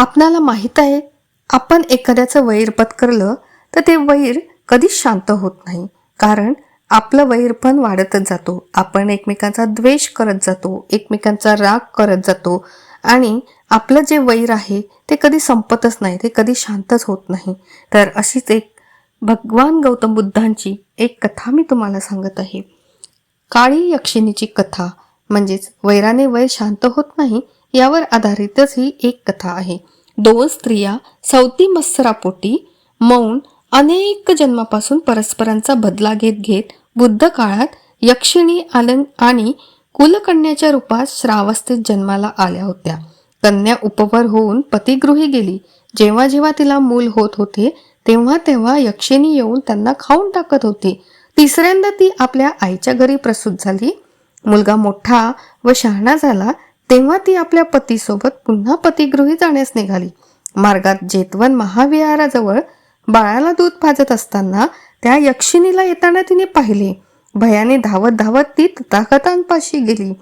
आपणाला माहीत आहे आपण एखाद्याचं वैर पत्करलं तर ते वैर कधीच शांत होत नाही. कारण आपलं वैर पण वाढतच जातो. आपण एकमेकांचा द्वेष करत जातो एकमेकांचा राग करत जातो. आणि आपलं जे वैर आहे ते कधी संपतच नाही ते कधी शांतच होत नाही. तर अशीच एक भगवान गौतम बुद्धांची एक कथा मी तुम्हाला सांगत आहे. काळी यक्षिणीची कथा म्हणजेच वैराने वैर शांत होत नाही यावर आधारितच ही एक कथा आहे. दोन स्त्रिया सौती मत्सरापोटी मौन अनेक जन्मापासून परस्परांचा बदला घेत घेत बुद्ध काळात यक्षिणी आलं आणि कुलकन्याच्या रूपात श्रावस्थेत जन्माला आल्या होत्या. कन्या उपवर होऊन पतिगृही गेली. जेव्हा जेव्हा तिला मूल होत होते तेव्हा तेव्हा यक्षिणी येऊन त्यांना खाऊन टाकत होती. तिसऱ्यांदा ती आपल्या आईच्या घरी प्रसूत झाली. मुलगा मोठा व शहाणा झाला. तेव्हा ती आपल्या पतीसोबत पुन्हा पतिगृही जाण्यास निघाली. मार्गात जेतवन महाविहाराजवळ बाळाला दूध भाजत असताना त्या यक्षिणीला येताना तिने पाहिले. भयाने धावत धावत ती तथागतांपाशी गेली.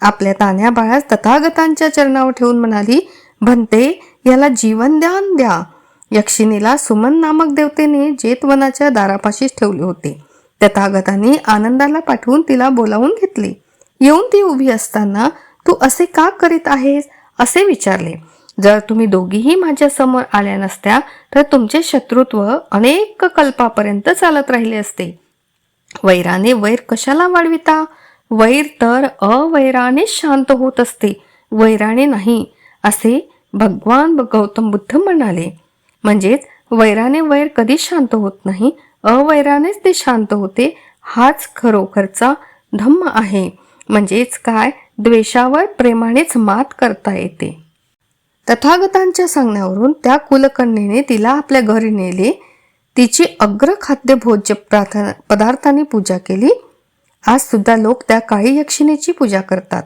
आपल्या तान्या बाळास तथागतांच्या चरणावर ठेवून म्हणाली भंते याला जीवन द्यान द्या. यक्षिणीला सुमन नामक देवतेने जेतवनाच्या दारापाशीच ठेवले होते. तथागतांनी आनंदाला पाठवून तिला बोलावून घेतले. येऊन ती उभी असताना तू असे का करीत आहेस? असे विचारले. जर तुम्ही दोघीही माझ्यासमोर आल्या नसत्या तर तुमचे शत्रुत्व अनेक कल्पापर्यंत चालत राहिले असते. वैराने वैर कशाला वाढविता? वैर तर अवैराने शांत होत असते. वैराने नाही असे भगवान गौतम बुद्ध म्हणाले. म्हणजेच वैराने वैर कधीच शांत होत नाही अवैरानेच ते शांत होते हाच खरोखरचा धम्म आहे. म्हणजेच काय? द्वेषावर प्रेमानेच मात करता येते. तथागतांच्या सांगण्यावरून त्या कुलकन्येने तिला आपल्या घरी नेले. तिची अग्रखाद्य भोज्य प्रार्थना पदार्थाने पूजा केली. आज सुद्धा लोक त्या काळी यक्षिणीची पूजा करतात.